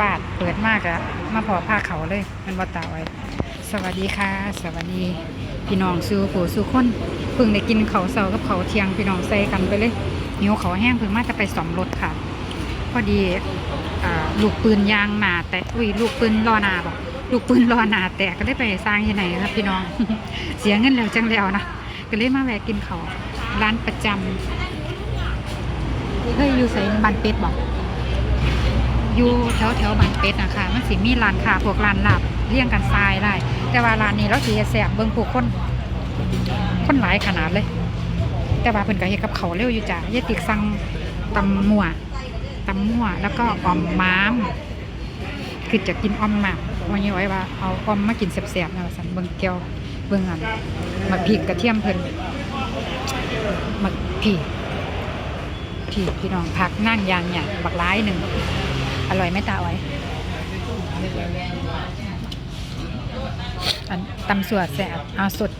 ปาดเปิดมากอะมาพอผ้าเขาเลย มันบ่ตาไว้ สวัสดีค่ะ สวัสดี พี่น้องสู่ผู้สู่คนเพิ่งได้กินเขาเสากับเขาเทียงพี่น้องใส่กันไปเลยหิวเขาแห้งเพิ่งมาจะไปสอมรถค่ะ พอดีอลูกปืนยางหนาแต่อุ้ยลูกปืนรอหนาบอกลูกปืนรอหนาแต่ก็ได้ไปสร้างที่ไหนครับพี่น้อง เสียเงินแล้วจังแล้วนะก็เลยมาแวะกินเขาร้านประจำเคยอยู่ใส่บันเป็ดบอก อยู่แถวแถวบันเป็ดนะคะมันสิมีร้านค้าพวกร้านหลาบเรียงกันทรายได้ แต่ว่าร้านนี้เราสิแสบเบิ่งผู้คนคนหลายขนาดเลย แต่ว่าเพิ่นก็เฮ็ดกับเขาเร็วอยู่จ้ะยายติกสั่งตำมั่วตำมั่วแล้วก็ออมม้ามคือจะกินออมหมากวันนี้ไว้ว่าเอาออมมากินแซ่บๆนะสันเบิ่งแก้วเบิ่งอันมักพริกกระเทียมเพิ่นมักพี่พี่พี่น้องผักนั่งยางเนี่ยบักร้ายหนึ่ง อร่อยไหมตาอ้อยอันตำสวดแซ่บเอาสด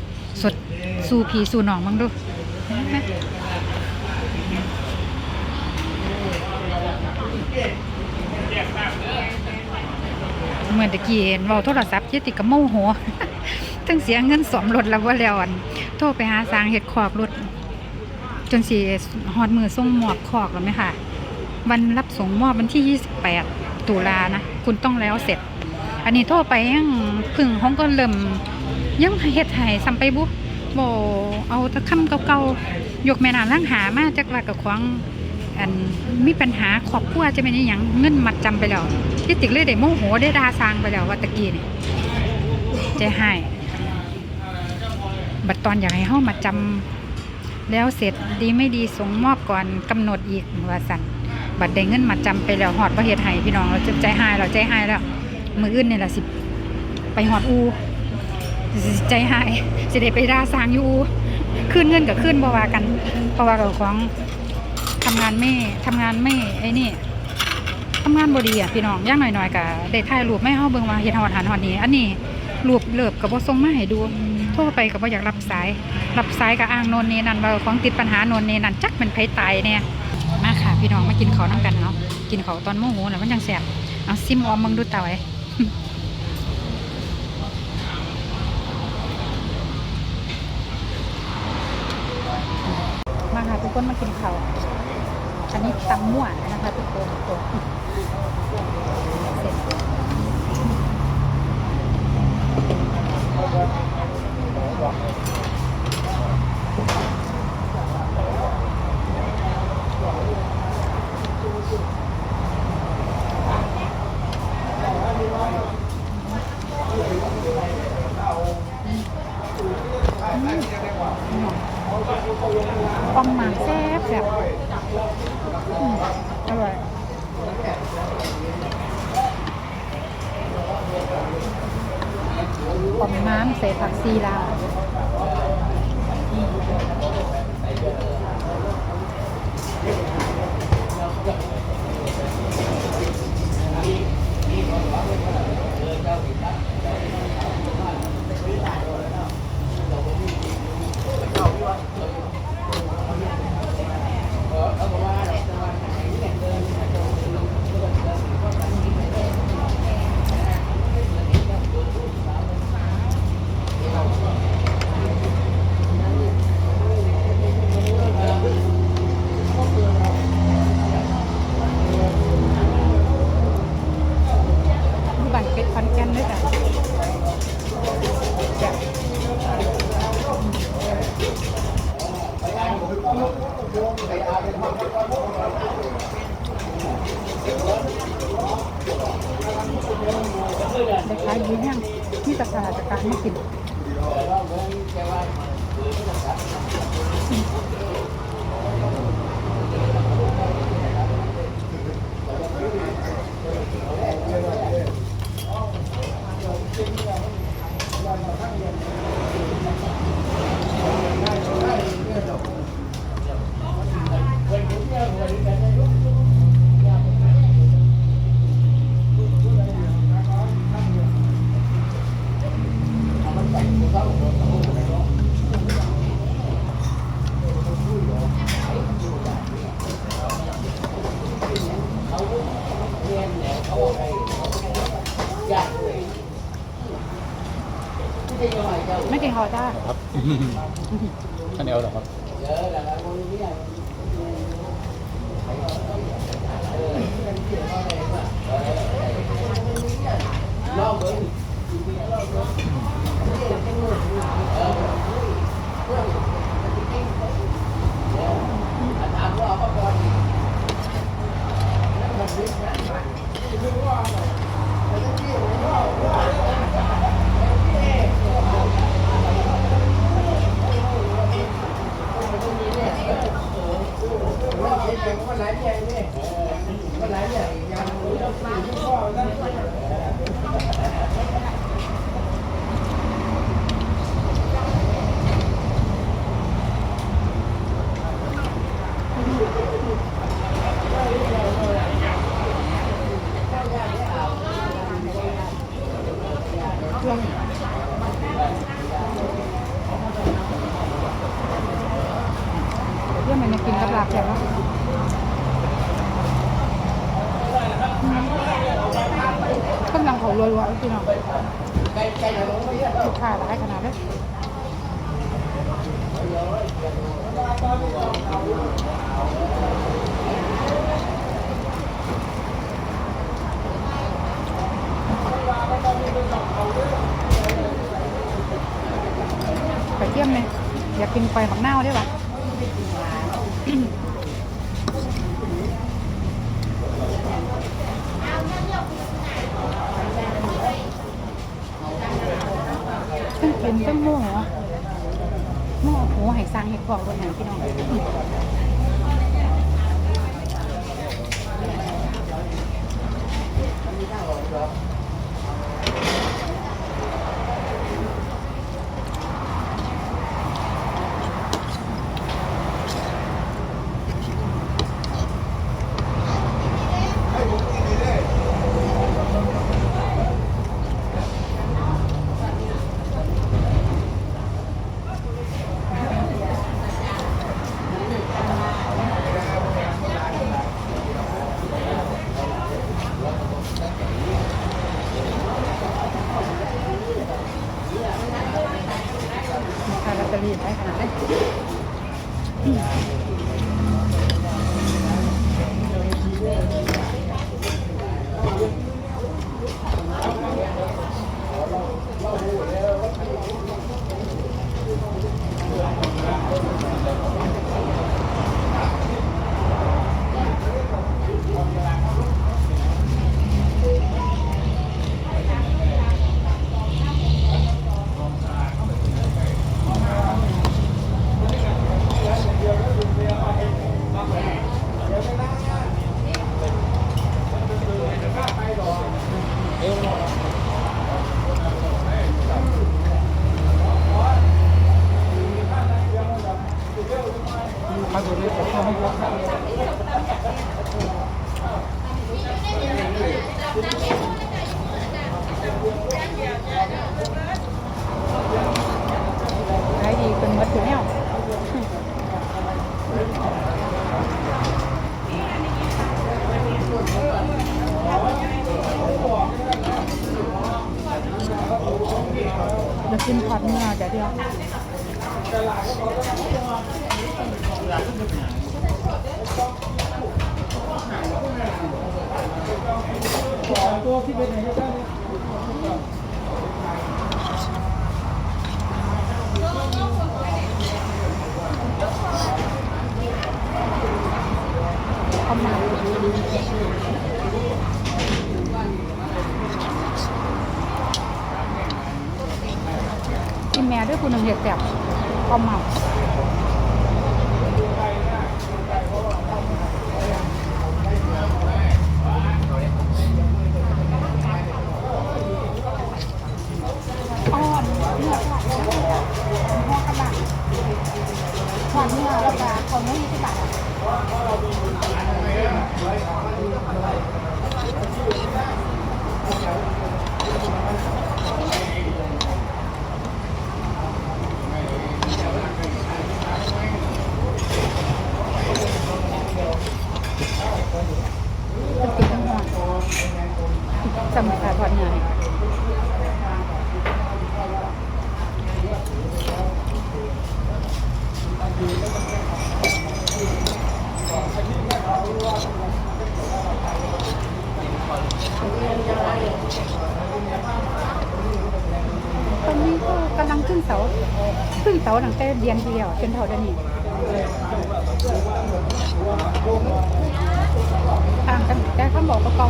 สดสู้พี่สู้น้องบ้งดูเห็นไหมเมื่อตะกี้เห็นเว่าโทรศัพท์เจติกกับโมโหทั้งเสียเงินสมรถแล้วว่าแล้วอันโทรไปหาสางเห็ดขอกรถจนสีฮอดมือส่งหมอบขอกแล้วไหมค่ะ วันรับส่งมอบวันที่ 28 ตุลานะ คุณต้องแล้วเสร็จ อันนี้โทรไปยังพึ่งห้องก็เริ่มยังเฮ็ดให้ซ้ำไปบุบ่เอาตะคำเก่าๆยกแม่น้ำล้างหามาจากว่ากับของอันมีปัญหาครอบครัวจะเป็นอหยังเงินมัดจำไปแล้วที่ติกเลยได้โมโหได้ดาซางไปแล้วว่าตะกี้นี่ใจให้บัดตอนอยากให้เฮามาจำแล้วเสร็จดีไม่ดีส่งมอบก่อนกำหนดอีกว่าสั่น บัดได้เงินมาจำไปแล้วหอดประเฮ็ดให้พี่น้องเราจะใจหายเราใจหายแล้วมืออื่นนี่แหละสิไปหอดอูใจหายสิได้ไปด่าสร้างอยู่ขึ้นเงินกับขึ้นบ่ว่ากันเพราวากับของทำงานไม่ทำงานไม่ไอ้นี่ทำงานบดีอะพี่น้องย่างหน่อยๆก็ได้ถ่ายรูปไม่เฮาเบิ่งว่าเฮ็ดฮอดหันฮอดนี้อันนี้รูปเลิบก็บ่ส่งมาให้ดูโทรไปก็บ่อยากรับสาย รับสายก็อ้างโนนนี่นั่นว่าของติดปัญหาโนนนี่นั่นจักเป็นไผตายเนี่ย พี่น้องมากินเขานั่งกันเนาะกินเขาตอนโมโหแล้วมันยังแสบเอาซิมออมมึงดูเต่าไอ้มาค่ะทุกคนมากินเขาอันนี้ตำมั่วนะคะทุกคนตัวเสร็จออมหมากแซ่บแซ่บอืมอร่อยอมน้ำใส่ผักซีลาวดู Thank you. พี่น้องลูกค้าหลายขนาดเลยไปเยี่ยมเลยอยากกินไฟผักเน่าได้ปะ เป็นตั้งหม้อหรอโม่โหไห่สร้างเห็ดพอกคนไหนพี่น้อง ได้ขนาดนี้มาดูเลยผมเอาให้ดูขายดีเป็นมัดอยู่แล้ว จะกินผัดเนื้อเดียวเดียวเข้ามากินแม่ด้วย คุณหนึ่งเห็ดแบบความเมาอ้อนเนื้อเนื้อห่อกระบะผัดเนื้อแล้วก็ของนู้นยี่สิบบาท สมุนไพรทอดีตอนนี้ก็กำลังขึ้นเสาขึ้นเสาหนังแต่เดือนเดียวจนเท่าเดือนนี้ต่างกันแต่เขาบอกว่าเก่า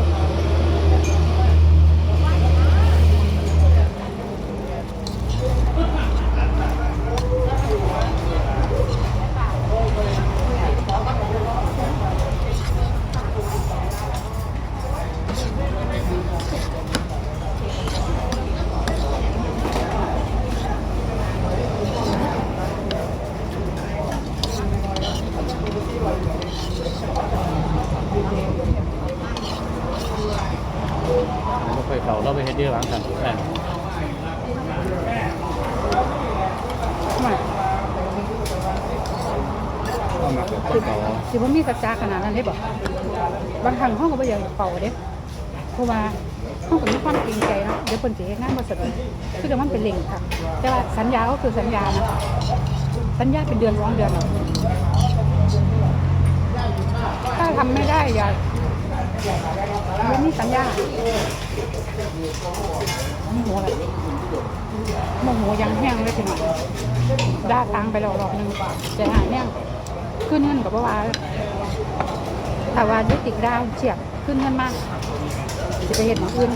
ไม่เคยเก่าเราไปเฮ็ดเยอะหลังสั่นแม่ มาก็มาเป็นคนเก่าสิบ่มีสัจจาขนาดนั้นได้บ่บางครั้งห้องก็บ่อยากเป่าเด้เพราะว่าห้องก็มีความเกรงใจเนาะเดี๋ยวเพิ่นสิเฮ็ดงานบ่สะดวกคือแต่มันเป็นเร่งค่ะ แต่ว่าสัญญาก็คือสัญญานะสัญญาเป็นเดือนสองเดือนถ้าทำไม่ได้อย่าไม่มีสัญญา โมโหอะไรโมโหยังแห้งเลยทีหน่อยด่าตังไปแล้วรอบหนึงใจหายแห้งขึ้นเงินกับว่าถ้าว่ายุติดาวเฉียบขึ้นเงินมากจะไปเห็นหมองอื่น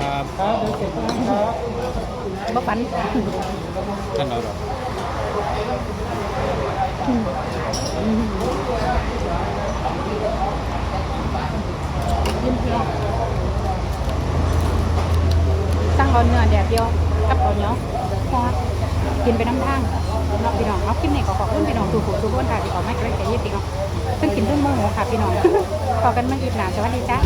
บอกครับบ่ฝันท่านเราหรอยิ้มเพียวสั่งเอาเนื้อแดดเดียวกับเอาเหนียวพอดกินไปน้ำทางเนาะพี่น้องเอาคลิปนี้ก็ขอบคุณพี่น้องทุกคนทุกคนค่ะที่ขอไม่เกรงใจยี่ติเนาะซึ่งกินเรื่องโมโหค่ะพี่น้องขอกันมาอีกหนาสวัสดีจ้า